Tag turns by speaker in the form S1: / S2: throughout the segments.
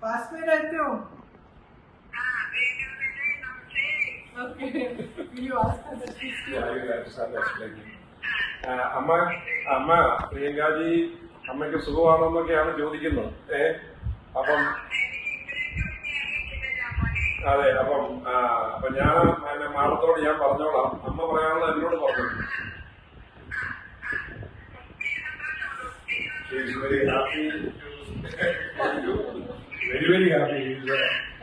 S1: पास में रहते हो okay will you ask her that please
S2: Yeah, I will understand explaining. ആ, അമ്മ അമ്മ പ്രിയങ്കാജി അമ്മയ്ക്ക് സുഖമാണെന്നൊക്കെയാണ് ചോദിക്കുന്നത് ഏ അപ്പം അതെ അപ്പം ആ, അപ്പൊ ഞാൻ പിന്നെ മാഡത്തോട് ഞാൻ പറഞ്ഞോളാം അമ്മ പറയാനുള്ള എന്നോട് പറഞ്ഞു very happy Very happy.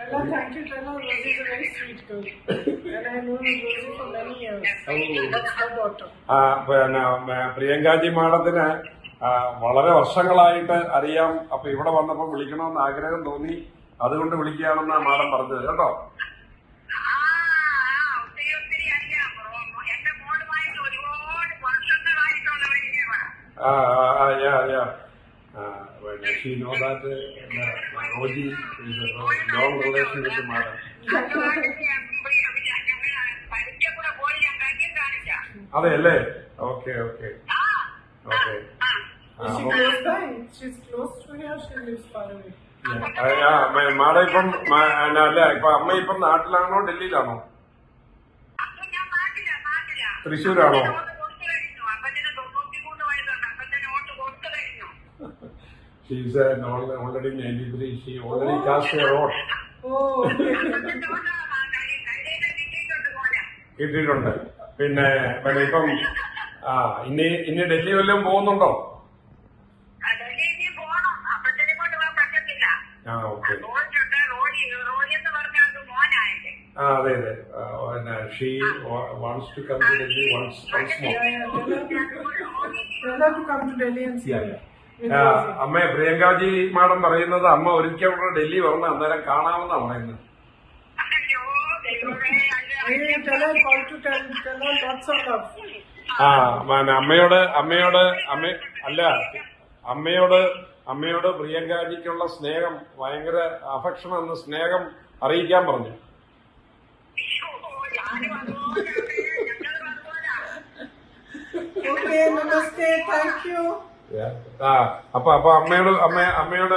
S1: Bella, thank you, Bella. Rosie is a very sweet girl. And I know Rosie for many years. That's her daughter.
S2: ആ, പിന്നെ പ്രിയങ്കാജി മാഡത്തിന് വളരെ വർഷങ്ങളായിട്ട് അറിയാം അപ്പൊ ഇവിടെ വന്നപ്പോ വിളിക്കണമെന്ന് ആഗ്രഹം തോന്നി അതുകൊണ്ട് വിളിക്കുകയാണെന്നാണ് മാഡം പറഞ്ഞത് കേട്ടോ ആ ആ, യാ യാ ആ, പിന്നെ she know that Roji long relation with madam അതെ അല്ലേ? Okay okay okay
S1: Is she close by? She's close to here, she lives far away.
S2: Madam ഇപ്പം അല്ല? ഇപ്പൊ അമ്മ ഇപ്പം നാട്ടിലാണോ ഡൽഹിയിലാണോ? തൃശ്ശൂരാണോ? She's already ninety already she already cast a road
S1: Oh, okay.
S2: കിട്ടിയിട്ടുണ്ട്. പിന്നെ പിന്നെ ഇപ്പം ആ ഇനി ഇനി ഡൽഹി വല്ലതും പോകുന്നുണ്ടോ? ആ ഓക്കെ. ആ അതെ അതെ. പിന്നെ she wants to come to Delhi once once more
S1: to yeah. Tell her, tell her to come to Delhi and see her. With
S2: ആ,
S1: Rosie.
S2: അമ്മ പ്രിയങ്കാജി മാഡം പറയുന്നത് അമ്മ ഒരിക്കൽ കൂടെ ഡൽഹി വന്ന് അന്നേരം കാണാമെന്നാ പറയുന്നത് ആ അമ്മയോട് അമ്മയോട് അമ്മ അല്ല അമ്മയോട് അമ്മയോട് പ്രിയങ്കാജിക്കുള്ള സ്നേഹം ഭയങ്കര അഫക്ഷൻ എന്ന സ്നേഹം അറിയിക്കാൻ പറഞ്ഞു
S1: ഓക്കെ നമസ്തേ താങ്ക് you.
S2: അപ്പൊ അപ്പൊ അമ്മയോട് അമ്മ അമ്മയോട്